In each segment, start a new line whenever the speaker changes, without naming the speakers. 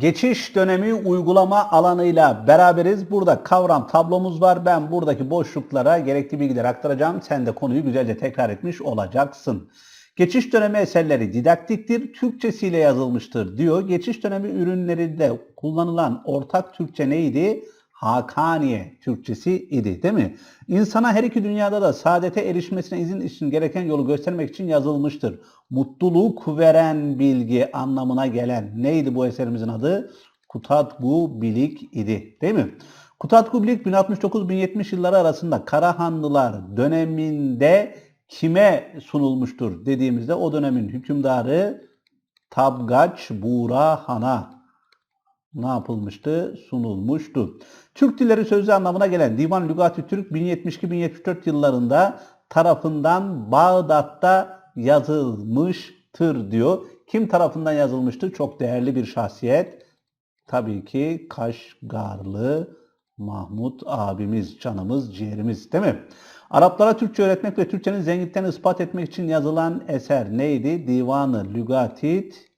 geçiş dönemi uygulama alanıyla beraberiz. Burada kavram tablomuz var. Ben buradaki boşluklara gerekli bilgiler aktaracağım. Sen de konuyu güzelce tekrar etmiş olacaksın. Geçiş dönemi eserleri didaktiktir, Türkçesiyle yazılmıştır diyor. Geçiş dönemi ürünlerinde kullanılan ortak Türkçe neydi? Hakaniye Türkçesi idi değil mi? İnsana her iki dünyada da saadete erişmesine izin için gereken yolu göstermek için yazılmıştır. Mutluluk veren bilgi anlamına gelen neydi bu eserimizin adı? Kutatgu Bilik idi değil mi? Kutatgu Bilik 1069-1070 yılları arasında Karahanlılar döneminde kime sunulmuştur dediğimizde o dönemin hükümdarı Tabgaç Buğra Han'a ne yapılmıştı? Sunulmuştu. Türk dilleri sözlüğü anlamına gelen Divan Lügati Türk 1072-1074 yıllarında tarafından Bağdat'ta yazılmıştır diyor. Kim tarafından yazılmıştır? Çok değerli bir şahsiyet. Tabii ki Kaşgarlı Mahmut abimiz, canımız, ciğerimiz değil mi? Araplara Türkçe öğretmek ve Türkçenin zenginliklerini ispat etmek için yazılan eser neydi? Divanı Lügatit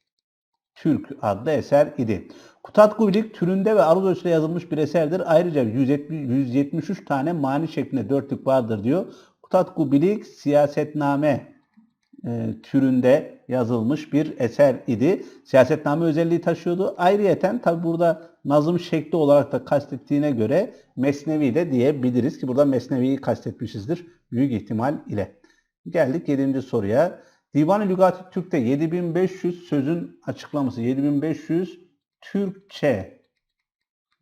Türk adlı eser idi. Kutatku Bilik türünde ve aruz ölçüde yazılmış bir eserdir. Ayrıca 170, 173 tane mani şeklinde dörtlük vardır diyor. Kutatku Bilik siyasetname e, türünde yazılmış bir eser idi. Siyasetname özelliği taşıyordu. Ayrıyeten tabi burada nazım şekli olarak da kastettiğine göre Mesnevi de diyebiliriz ki burada Mesnevi'yi kastetmişizdir büyük ihtimal ile. Geldik 7. soruya. Divan-ı Lügat-ı Türk'te 7500 sözün açıklaması, 7500 Türkçe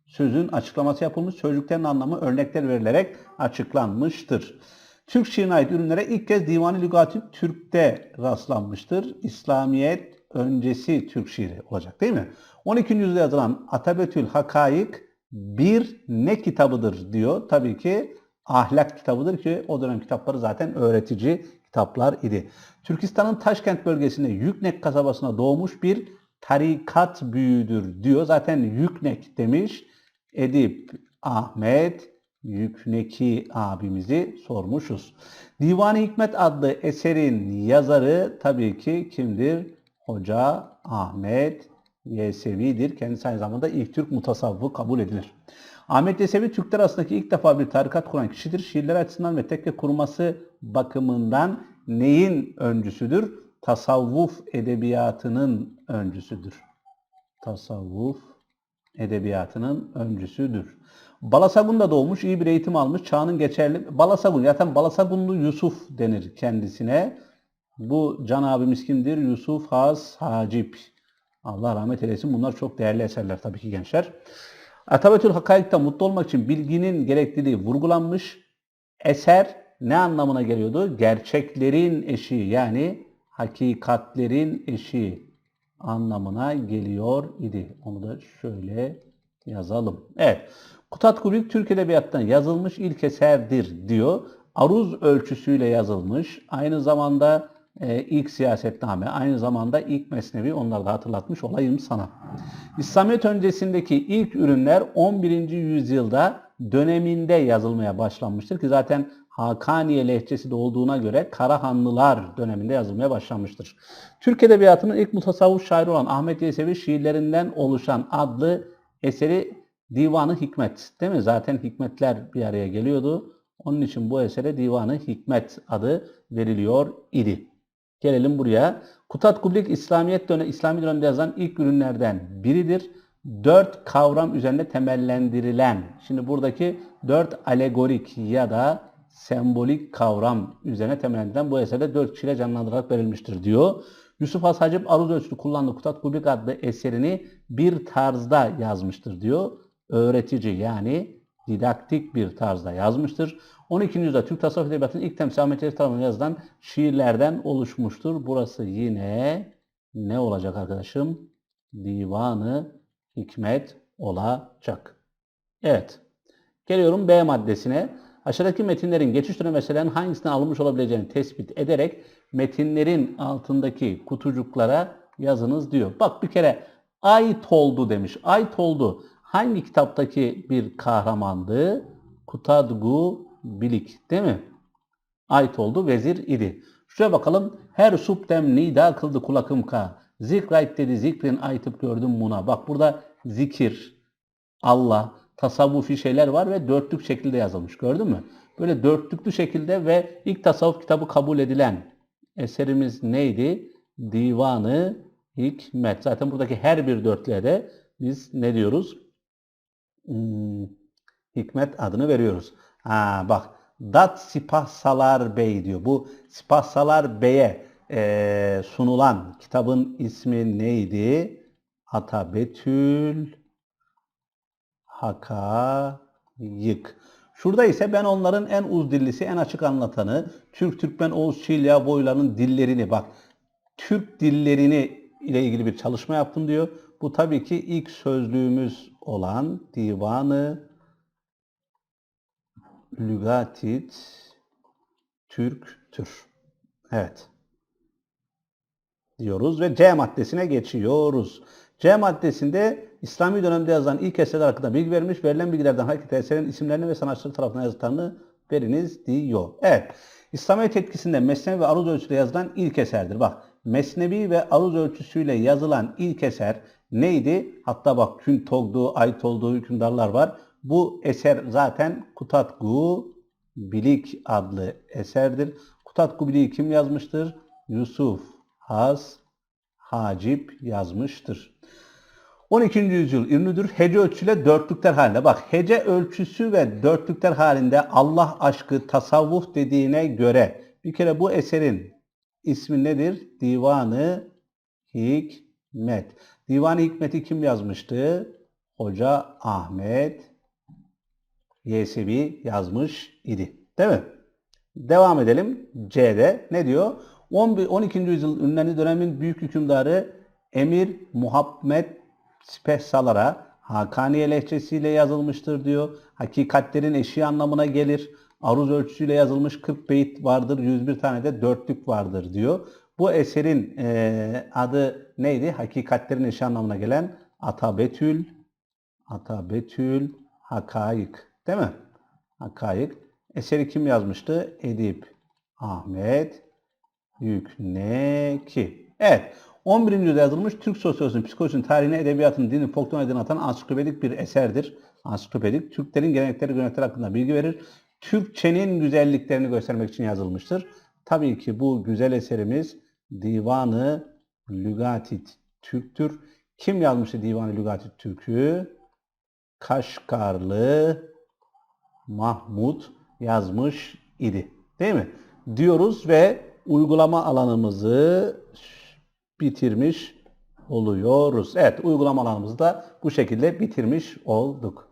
sözün açıklaması yapılmış, sözcüklerin anlamı örnekler verilerek açıklanmıştır. Türk şiirine ait ürünlere ilk kez Divan-ı Lügat-ı Türk'te rastlanmıştır. İslamiyet öncesi Türk şiiri olacak değil mi? 12. yüzyılda yazılan Atabetül Hakayık bir ne kitabıdır diyor. Tabii ki ahlak kitabıdır ki o dönem kitapları zaten öğretici kitaplar idi. Türkistan'ın Taşkent bölgesinde Yüknek kasabasına doğmuş bir tarikat büyüğüdür diyor. Zaten Yüknek demiş. Edip Ahmet Yükneki abimizi sormuşuz. Divan-ı Hikmet adlı eserin yazarı tabii ki kimdir? Hoca Ahmet Yesevi'dir. Kendisi aynı zamanda ilk Türk mutasavvıfı kabul edilir. Ahmet Yesevi Türkler arasındaki ilk defa bir tarikat kuran kişidir. Şiirler açısından ve tekke kurması bakımından neyin öncüsüdür? Tasavvuf edebiyatının öncüsüdür. Tasavvuf edebiyatının öncüsüdür. Balasagun'da doğmuş, iyi bir eğitim almış, çağının geçerli... Balasagun, zaten Balasagunlu Yusuf denir kendisine. Bu Can abimiz kimdir? Yusuf Has Hacip. Allah rahmet eylesin. Bunlar çok değerli eserler tabii ki gençler. Atabetül Hakayık'ta mutlu olmak için bilginin gerekliliği vurgulanmış. Eser ne anlamına geliyordu? Gerçeklerin eşi yani hakikatlerin eşi anlamına geliyor idi. Onu da şöyle yazalım. Evet. Kutat Kubik Türk Edebiyatı'ndan yazılmış ilk eserdir diyor. Aruz ölçüsüyle yazılmış. Aynı zamanda e, ilk siyasetname, aynı zamanda ilk mesnevi onları da hatırlatmış olayım sana. İslamiyet öncesindeki ilk ürünler 11. yüzyılda döneminde yazılmaya başlanmıştır ki zaten Hakaniye lehçesi de olduğuna göre Karahanlılar döneminde yazılmaya başlanmıştır. Türk Edebiyatı'nın ilk mutasavvuf şairi olan Ahmet Yesevi şiirlerinden oluşan adlı eseri Divanı Hikmet. Değil mi? Zaten hikmetler bir araya geliyordu. Onun için bu esere Divanı Hikmet adı veriliyor idi. Gelelim buraya. Kutat Kublik İslamiyet dönemi, İslami dönemde yazılan ilk ürünlerden biridir. Dört kavram üzerine temellendirilen, şimdi buradaki dört alegorik ya da sembolik kavram üzerine temellendirilen bu eserde dört kişiyle canlandırarak verilmiştir diyor. Yusuf Has Hacip Aruz Ölçülü kullandığı Kutat Kublik adlı eserini bir tarzda yazmıştır diyor. Öğretici yani didaktik bir tarzda yazmıştır. 12. yüzyılda Türk tasavvuf edebiyatının ilk temsil Ahmet Celik tarafından yazılan şiirlerden oluşmuştur. Burası yine ne olacak arkadaşım? Divanı Hikmet olacak. Evet. Geliyorum B maddesine. Aşağıdaki metinlerin geçiş dönemi meselelerin hangisinden alınmış olabileceğini tespit ederek metinlerin altındaki kutucuklara yazınız diyor. Bak bir kere ait oldu demiş. Ait oldu. Hangi kitaptaki bir kahramandı? Kutadgu Bilik değil mi? Ait oldu vezir idi. Şuraya bakalım. Her subtem nida kıldı kulakım ka. Zikrayt dedi zikrin aytıp gördüm buna. Bak burada zikir, Allah, tasavvufi şeyler var ve dörtlük şekilde yazılmış. Gördün mü? Böyle dörtlüklü şekilde ve ilk tasavvuf kitabı kabul edilen eserimiz neydi? Divanı Hikmet. Zaten buradaki her bir dörtlüğe biz ne diyoruz? Hmm, Hikmet adını veriyoruz. Ha bak Dat Sipahsalar Bey diyor. Bu Sipahsalar Bey'e eee, sunulan kitabın ismi neydi? Atabetül Hakayık. Şurada ise ben onların en uz dillisi, en açık anlatanı, Türk, Türkmen, Oğuz, Çilya boylarının dillerini bak, Türk dillerini ile ilgili bir çalışma yaptım diyor. Bu tabii ki ilk sözlüğümüz olan Divanı Lügatit Türktür. Evet. Diyoruz ve C maddesine geçiyoruz. C maddesinde İslami dönemde yazılan ilk eserler hakkında bilgi vermiş. Verilen bilgilerden hareketle eserin isimlerini ve sanatçıları tarafından yazıtlarını veriniz diyor. Evet. İslamiyet etkisinde Mesnevi ve Aruz ölçüsüyle yazılan ilk eserdir. Bak Mesnevi ve Aruz ölçüsüyle yazılan ilk eser neydi? Hatta bak Kün Togdu, Ait olduğu hükümdarlar var. Bu eser zaten Kutatgu Bilik adlı eserdir. Kutatgu Bilik'i kim yazmıştır? Yusuf Has Hacip yazmıştır. 12. yüzyıl ünlüdür. Hece ölçüsüyle dörtlükler halinde. Bak hece ölçüsü ve dörtlükler halinde Allah aşkı tasavvuf dediğine göre bir kere bu eserin ismi nedir? Divanı Hikmet. Divanı Hikmet'i kim yazmıştı? Hoca Ahmet Yesevi yazmış idi. Değil mi? Devam edelim. C'de ne diyor? 11, 12. yüzyıl ünlü dönemin büyük hükümdarı Emir Muhammed Spehsalara Hakaniye lehçesiyle yazılmıştır diyor. Hakikatlerin eşiği anlamına gelir. Aruz ölçüsüyle yazılmış 40 beyit vardır. 101 tane de dörtlük vardır diyor. Bu eserin eee, adı neydi? Hakikatlerin eşiği anlamına gelen Atabetül Atabetül Hakayık. Değil mi? Hakayık. Eseri kim yazmıştı? Edip Ahmet Yükneki. Evet. 11. yüzyılda yazılmış Türk sosyolojisinin, psikolojisinin, tarihine, edebiyatın, dinin, folklorun aydınlatan ansiklopedik bir eserdir. Ansiklopedik. Türklerin gelenekleri, görenekleri hakkında bilgi verir. Türkçenin güzelliklerini göstermek için yazılmıştır. Tabii ki bu güzel eserimiz Divanı Lügatit Türk'tür. Kim yazmıştı Divanı Lügatit Türk'ü? Kaşgarlı Mahmut yazmış idi. Değil mi? Diyoruz ve uygulama alanımızı bitirmiş oluyoruz. Evet, uygulama alanımızı da bu şekilde bitirmiş olduk.